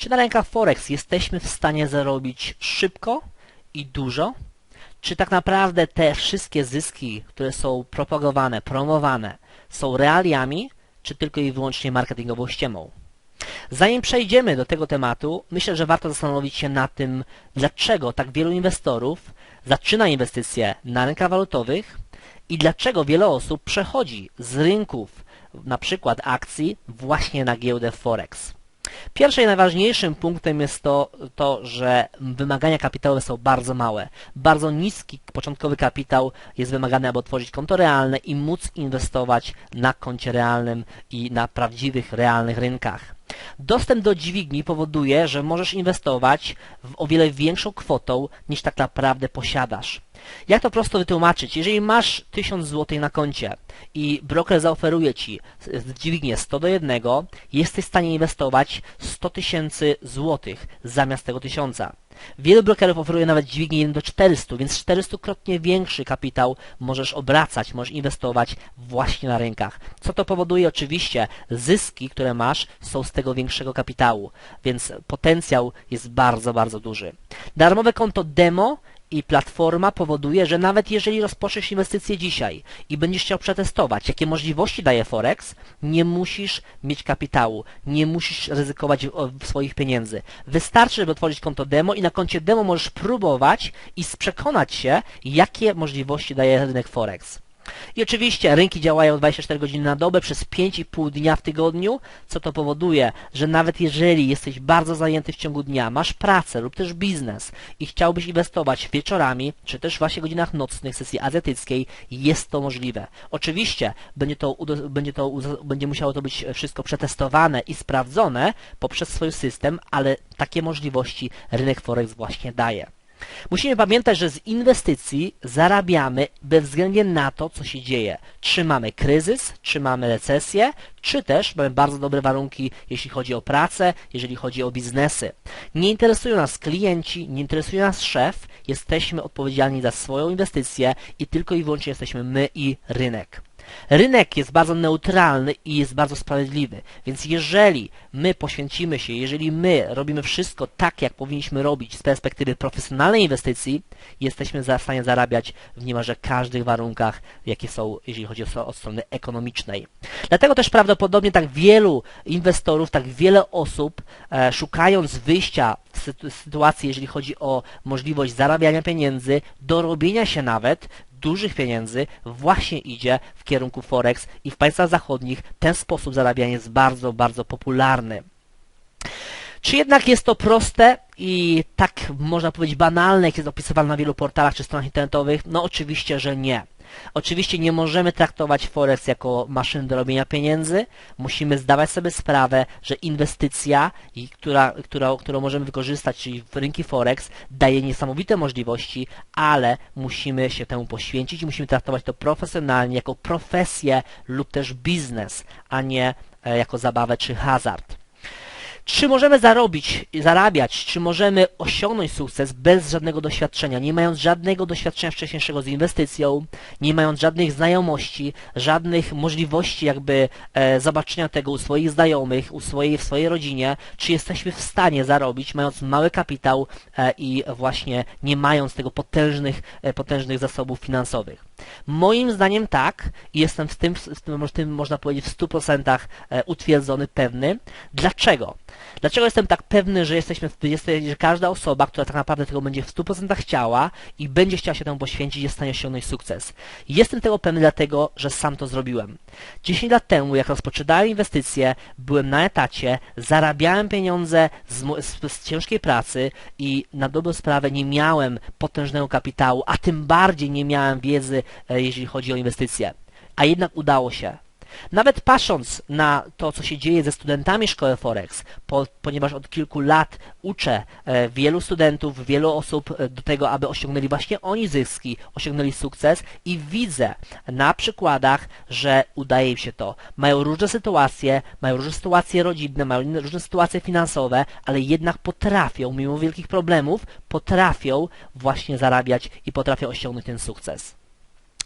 Czy na rynkach Forex jesteśmy w stanie zarobić szybko i dużo? Czy tak naprawdę te wszystkie zyski, które są propagowane, promowane, są realiami, czy tylko i wyłącznie marketingową ściemą? Zanim przejdziemy do tego tematu, myślę, że warto zastanowić się nad tym, dlaczego tak wielu inwestorów zaczyna inwestycje na rynkach walutowych i dlaczego wiele osób przechodzi z rynków, na przykład akcji, właśnie na giełdę Forex. Pierwszym i najważniejszym punktem jest to, to, że wymagania kapitałowe są bardzo małe. Bardzo niski początkowy kapitał jest wymagany, aby otworzyć konto realne i móc inwestować na koncie realnym i na prawdziwych, realnych rynkach. Dostęp do dźwigni powoduje, że możesz inwestować w o wiele większą kwotą niż tak naprawdę posiadasz. Jak to prosto wytłumaczyć? Jeżeli masz 1000 zł na koncie i broker zaoferuje Ci dźwignię 100 do 1, jesteś w stanie inwestować 100 tysięcy złotych zamiast tego 1000. Wielu brokerów oferuje nawet dźwignię 1 do 400, więc 400-krotnie większy kapitał możesz obracać, możesz inwestować właśnie na rynkach. Co to powoduje? Oczywiście zyski, które masz, są z tego większego kapitału, więc potencjał jest bardzo, bardzo duży. Darmowe konto demo i platforma powoduje, że nawet jeżeli rozpoczniesz inwestycje dzisiaj i będziesz chciał przetestować, jakie możliwości daje Forex, nie musisz mieć kapitału, nie musisz ryzykować swoich pieniędzy. Wystarczy, żeby otworzyć konto demo i na koncie demo możesz próbować i przekonać się, jakie możliwości daje rynek Forex. I oczywiście rynki działają 24 godziny na dobę przez 5,5 dnia w tygodniu, co to powoduje, że nawet jeżeli jesteś bardzo zajęty w ciągu dnia, masz pracę lub też biznes i chciałbyś inwestować wieczorami, czy też właśnie godzinach nocnych sesji azjatyckiej, jest to możliwe. Oczywiście będzie to, będzie to będzie musiało to być wszystko przetestowane i sprawdzone poprzez swój system, ale takie możliwości rynek Forex właśnie daje. Musimy pamiętać, że z inwestycji zarabiamy bez względu na to, co się dzieje. Czy mamy kryzys, czy mamy recesję, czy też mamy bardzo dobre warunki, jeśli chodzi o pracę, jeżeli chodzi o biznesy. Nie interesują nas klienci, nie interesuje nas szef, jesteśmy odpowiedzialni za swoją inwestycję i tylko i wyłącznie jesteśmy my i rynek. Rynek jest bardzo neutralny i jest bardzo sprawiedliwy, więc jeżeli my poświęcimy się, jeżeli my robimy wszystko tak, jak powinniśmy robić z perspektywy profesjonalnej inwestycji, jesteśmy w stanie zarabiać w niemalże każdych warunkach, jakie są, jeżeli chodzi o, o strony ekonomicznej. Dlatego też prawdopodobnie tak wielu inwestorów, tak wiele osób, e, szukając wyjścia w sytuacji, jeżeli chodzi o możliwość zarabiania pieniędzy, dorobienia się nawet dużych pieniędzy właśnie idzie w kierunku Forex i w państwach zachodnich ten sposób zarabiania jest bardzo, bardzo popularny. Czy jednak jest to proste i tak można powiedzieć banalne, jak jest opisywane na wielu portalach czy stronach internetowych? No oczywiście, że nie. Oczywiście nie możemy traktować Forex jako maszyn do robienia pieniędzy. Musimy zdawać sobie sprawę, że inwestycja, która, która, którą możemy wykorzystać, czyli rynki Forex, daje niesamowite możliwości, ale musimy się temu poświęcić i musimy traktować to profesjonalnie, jako profesję lub też biznes, a nie e, jako zabawę czy hazard. Czy możemy zarobić, zarabiać, czy możemy osiągnąć sukces bez żadnego doświadczenia, nie mając żadnego doświadczenia wcześniejszego z inwestycją, nie mając żadnych znajomości, żadnych możliwości jakby e, zobaczenia tego u swoich znajomych, u swojej, w swojej rodzinie, czy jesteśmy w stanie zarobić, mając mały kapitał e, i właśnie nie mając tego potężnych, e, potężnych zasobów finansowych. Moim zdaniem tak i jestem w tym, w tym, w tym można powiedzieć w 100% e, utwierdzony, pewny. Dlaczego? Dlaczego jestem tak pewny, że jesteśmy, że każda osoba, która tak naprawdę tego będzie w 100% chciała i będzie chciała się temu poświęcić, jest w stanie osiągnąć sukces? Jestem tego pewny dlatego, że sam to zrobiłem. 10 lat temu, jak rozpoczynałem inwestycje, byłem na etacie, zarabiałem pieniądze z, z, z ciężkiej pracy i na dobrą sprawę nie miałem potężnego kapitału, a tym bardziej nie miałem wiedzy, jeśli chodzi o inwestycje. A jednak udało się. Nawet patrząc na to, co się dzieje ze studentami szkoły Forex, po, ponieważ od kilku lat uczę e, wielu studentów, wielu osób e, do tego, aby osiągnęli właśnie oni zyski, osiągnęli sukces i widzę na przykładach, że udaje im się to. Mają różne sytuacje, mają różne sytuacje rodzinne, mają różne sytuacje finansowe, ale jednak potrafią, mimo wielkich problemów, potrafią właśnie zarabiać i potrafią osiągnąć ten sukces.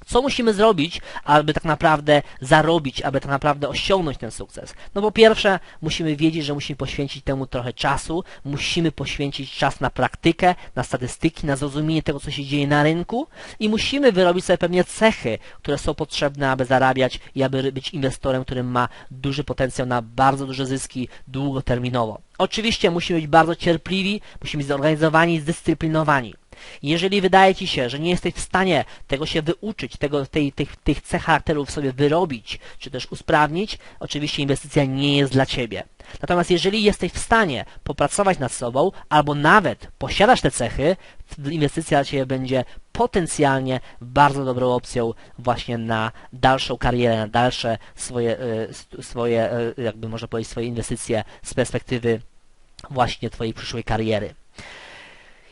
Co musimy zrobić, aby tak naprawdę zarobić, aby tak naprawdę osiągnąć ten sukces? No po pierwsze, musimy wiedzieć, że musimy poświęcić temu trochę czasu, musimy poświęcić czas na praktykę, na statystyki, na zrozumienie tego, co się dzieje na rynku i musimy wyrobić sobie pewnie cechy, które są potrzebne, aby zarabiać i aby być inwestorem, który ma duży potencjał na bardzo duże zyski długoterminowo. Oczywiście musimy być bardzo cierpliwi, musimy być zorganizowani, zdyscyplinowani. Jeżeli wydaje Ci się, że nie jesteś w stanie tego się wyuczyć, tego, tej, tych, tych cech charakterów sobie wyrobić, czy też usprawnić, oczywiście inwestycja nie jest dla Ciebie. Natomiast jeżeli jesteś w stanie popracować nad sobą, albo nawet posiadasz te cechy, inwestycja dla Ciebie będzie potencjalnie bardzo dobrą opcją właśnie na dalszą karierę, na dalsze swoje, e, swoje e, jakby można powiedzieć, swoje inwestycje z perspektywy właśnie Twojej przyszłej kariery.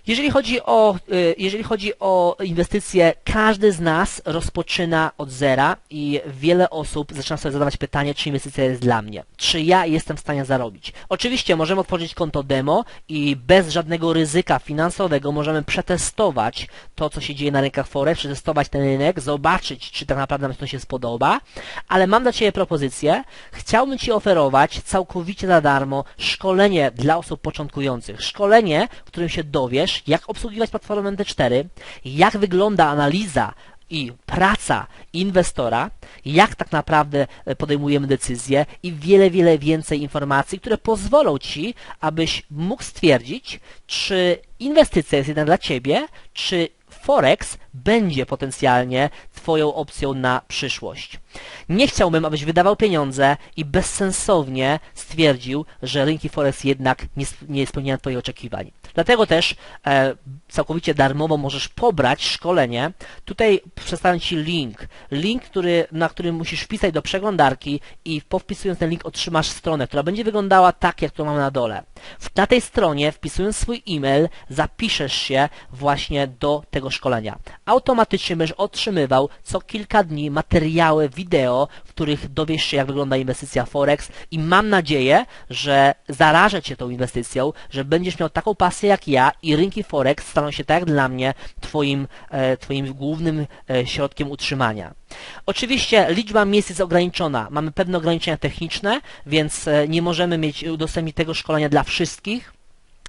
Jeżeli chodzi, o, y, jeżeli chodzi o inwestycje, każdy z nas rozpoczyna od zera i wiele osób zaczyna sobie zadawać pytanie, czy inwestycja jest dla mnie. Czy ja jestem w stanie zarobić? Oczywiście możemy otworzyć konto demo i bez żadnego ryzyka finansowego możemy przetestować to, co się dzieje na rynkach Forex, przetestować ten rynek, zobaczyć, czy tak naprawdę nam to się spodoba, ale mam dla Ciebie propozycję. Chciałbym Ci oferować całkowicie za darmo szkolenie dla osób początkujących. Szkolenie, w którym się dowiesz, wiesz, jak obsługiwać platformę MT4, jak wygląda analiza i praca inwestora, jak tak naprawdę e, podejmujemy decyzje i wiele, wiele więcej informacji, które pozwolą Ci, abyś mógł stwierdzić, czy inwestycja jest jednak dla Ciebie, czy Forex będzie potencjalnie Twoją opcją na przyszłość. Nie chciałbym, abyś wydawał pieniądze i bezsensownie stwierdził, że rynki Forex jednak nie, nie spełniają Twoich oczekiwań. Dlatego też e, całkowicie darmowo możesz pobrać szkolenie. Tutaj przedstawiam Ci link. Link, który, na którym musisz wpisać do przeglądarki i po wpisując ten link otrzymasz stronę, która będzie wyglądała tak, jak to mamy na dole. Na tej stronie, wpisując swój e-mail, zapiszesz się właśnie do tego szkolenia. Automatycznie będziesz otrzymywał co kilka dni materiały wideo, w których dowiesz się, jak wygląda inwestycja Forex i mam nadzieję, że zarażę Cię tą inwestycją, że będziesz miał taką pasję jak ja i rynki Forex staną się tak jak dla mnie Twoim, e, twoim głównym e, środkiem utrzymania. Oczywiście liczba miejsc jest ograniczona. Mamy pewne ograniczenia techniczne, więc e, nie możemy mieć udostępnić tego szkolenia dla wszystkich.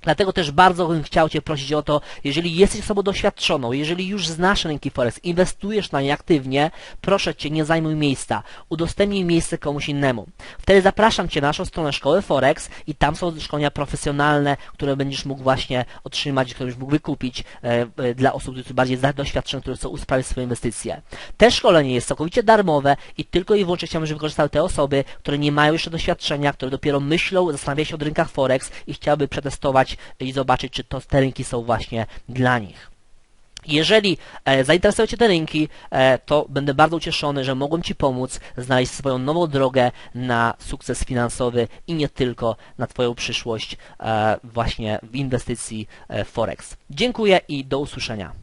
Dlatego też bardzo bym chciał Cię prosić o to, jeżeli jesteś osobą doświadczoną, jeżeli już znasz rynki Forex, inwestujesz na nie aktywnie, proszę Cię, nie zajmuj miejsca. Udostępnij miejsce komuś innemu. Wtedy zapraszam Cię na naszą stronę Szkoły Forex i tam są szkolenia profesjonalne, które będziesz mógł właśnie otrzymać, które będziesz mógł wykupić e, e, dla osób które są bardziej doświadczone, które chcą usprawnić swoje inwestycje. Te szkolenie jest całkowicie darmowe i tylko i wyłącznie chciałbym, żeby wykorzystały te osoby, które nie mają jeszcze doświadczenia, które dopiero myślą, zastanawiają się o rynkach Forex i chciałyby przetestować i zobaczyć, czy to, te rynki są właśnie dla nich. Jeżeli e, zainteresują Cię te rynki, e, to będę bardzo ucieszony, że mogłem Ci pomóc znaleźć swoją nową drogę na sukces finansowy i nie tylko na Twoją przyszłość e, właśnie w inwestycji e, Forex. Dziękuję i do usłyszenia.